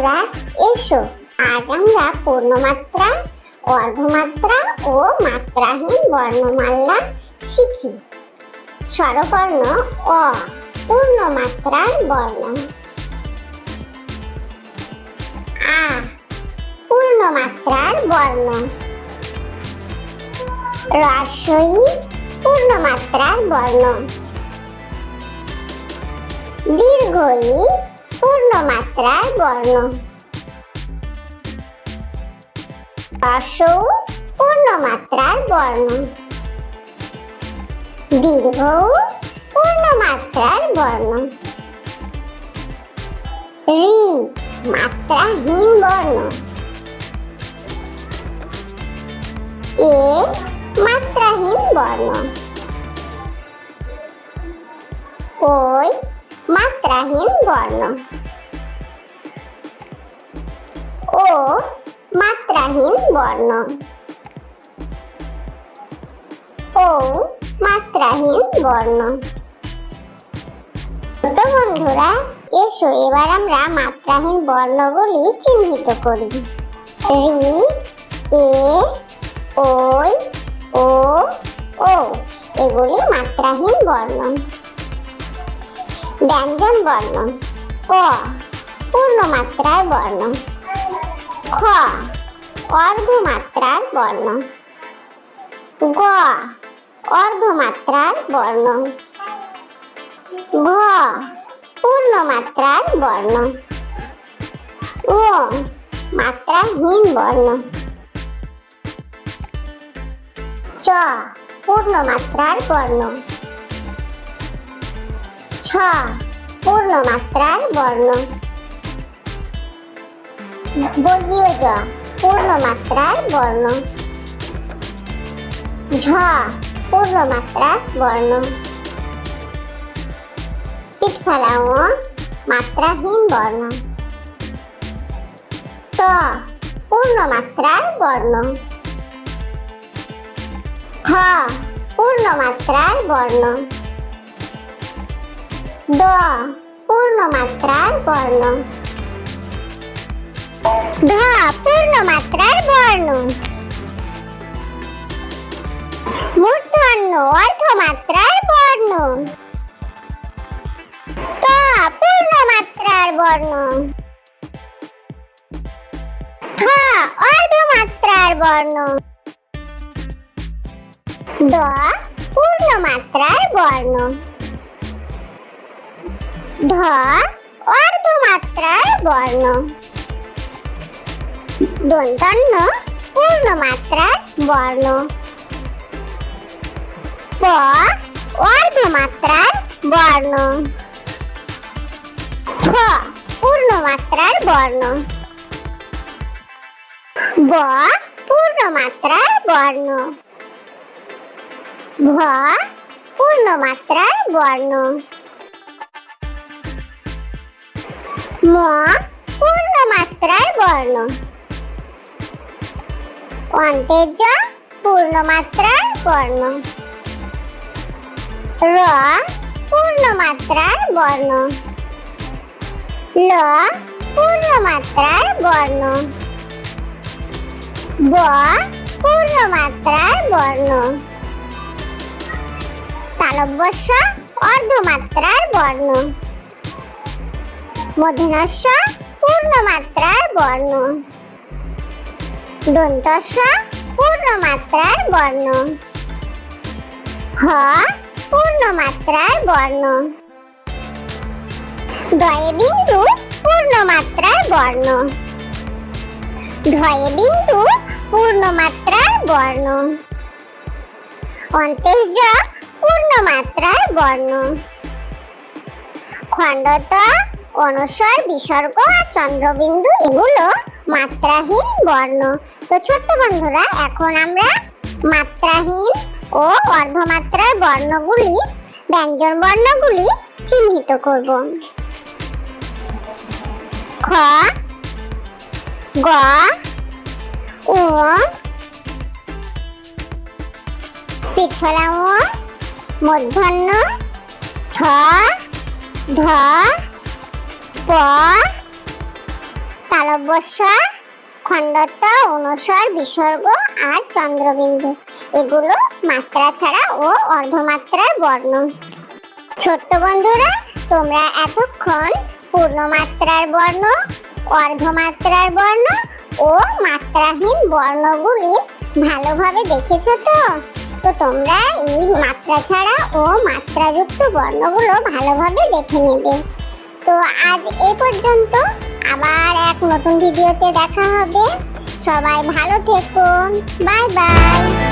বন্ধুরা এসো। আজ আমরা পূর্ণমাত্রা অর্ধমাত্রা ও মাত্রাহীন বর্ণমালা শিখি। স্বরবর্ণ অ, পূর্ণমাত্রার বর্ণ আ, পূর্ণমাত্রার বর্ণ রস্বই পূর্ণমাত্রার বর্ণ দীর্ঘই পূর্ণমাত্রার বর্ণ রস্বৌ পূর্ণমাত্রার বর্ণ দীর্ঘ পূর্ণমাত্রার বর্ণ রি মাত্রাহীন বর্ণ এ মাত্রাহীন বর্ণ ওই মাত্রাহীন বর্ণ। ও মাত্রাহীন বর্ণ। ও মাত্রাহীন বর্ণ। ছোট বন্ধুরা, এসো, এবার আমরা মাত্রাহীন বর্ণগুলি চিহ্নিত করি। রি, এ ওই ও ও, এগুলি মাত্রাহীন বর্ণ। ব্যঞ্জন বর্ণ ক, পূর্ণমাত্রার বর্ণ খ, অর্ধমাত্রার বর্ণ গ, অর্ধমাত্রার বর্ণ ঘ, পূর্ণমাত্রার বর্ণ ও মাত্রাহীন বর্ণ চ, পূর্ণমাত্রার বর্ণ ছ, পূর্ণমাত্রার বর্ণ। বর্গীয় জ, পূর্ণমাত্রার বর্ণ। ঝ, পূর্ণমাত্রার বর্ণ। পিঠ ফেলাও মাত্রাহীন বর্ণ। ত, পূর্ণমাত্রার বর্ণ। থ পূর্ণমাত্রার বর্ণ। দ, পূর্ণমাত্রার বর্ণ। ধ, পূর্ণমাত্রার বর্ণ। মূর্ধন্য, অর্ধমাত্রার বর্ণ। ত, পূর্ণমাত্রার বর্ণ। থ অর্ধমাত্রার বর্ণ। দ, পূর্ণমাত্রার বর্ণ। ধ অর্ধমাত্রার বর্ণ। দন্তন্য পূর্ণমাত্রার বর্ণ। প অর্ধমাত্রার বর্ণ। ফ পূর্ণমাত্রার বর্ণ। ব পূর্ণমাত্রার বর্ণ। ভ পূর্ণমাত্রার বর্ণ। ম পূর্ণমাত্রার বর্ণ অন্তেজ পূর্ণমাত্রার বর্ণ র পূর্ণমাত্রার বর্ণ ল পূর্ণমাত্রার বর্ণ ব পূর্ণমাত্রার বর্ণ তালব্যস্য অর্ধমাত্রার বর্ণ মধুনস্য পূর্ণমাত্রার বর্ণ। দন্তস্য পূর্ণমাত্রার বর্ণ। হ, পূর্ণমাত্রার বর্ণ। দয়ে বিন্দু, পূর্ণমাত্রার বর্ণ। ধয়ে বিন্দু, পূর্ণমাত্রার বর্ণ। অন্তেজ পূর্ণমাত্রার বর্ণ। খণ্ডত অনুস্বর বিসর্গ আর চন্দ্রবিন্দু এগুলো মাত্রাহীন বর্ণ। তো ছোট্ট বন্ধুরা, এখন আমরা মাত্রাহীন ও অর্ধমাত্রার বর্ণগুলি, ব্যঞ্জন বর্ণগুলি চিহ্নিত করব। খ, গ ও পিঠলা ও মধ্যাহ্ন, থ, ধ প খণ্ডত্ব অনুস্বর বিসর্গ আর চন্দ্রবিন্দু। এগুলো মাত্রা ছাড়া ও অর্ধমাত্রার বর্ণ। ছোট্ট বন্ধুরা, তোমরা এতক্ষণ পূর্ণমাত্রার বর্ণ, অর্ধমাত্রার বর্ণ ও মাত্রাহীন বর্ণগুলি ভালোভাবে দেখেছ তো? তো তোমরা এই মাত্রা ছাড়া ও মাত্রাযুক্ত বর্ণগুলো ভালোভাবে দেখে নেবে। তো আজ এ পর্যন্ত। আবার এক নতুন ভিডিওতে দেখা হবে। সবাই ভালো থেকো। Bye bye.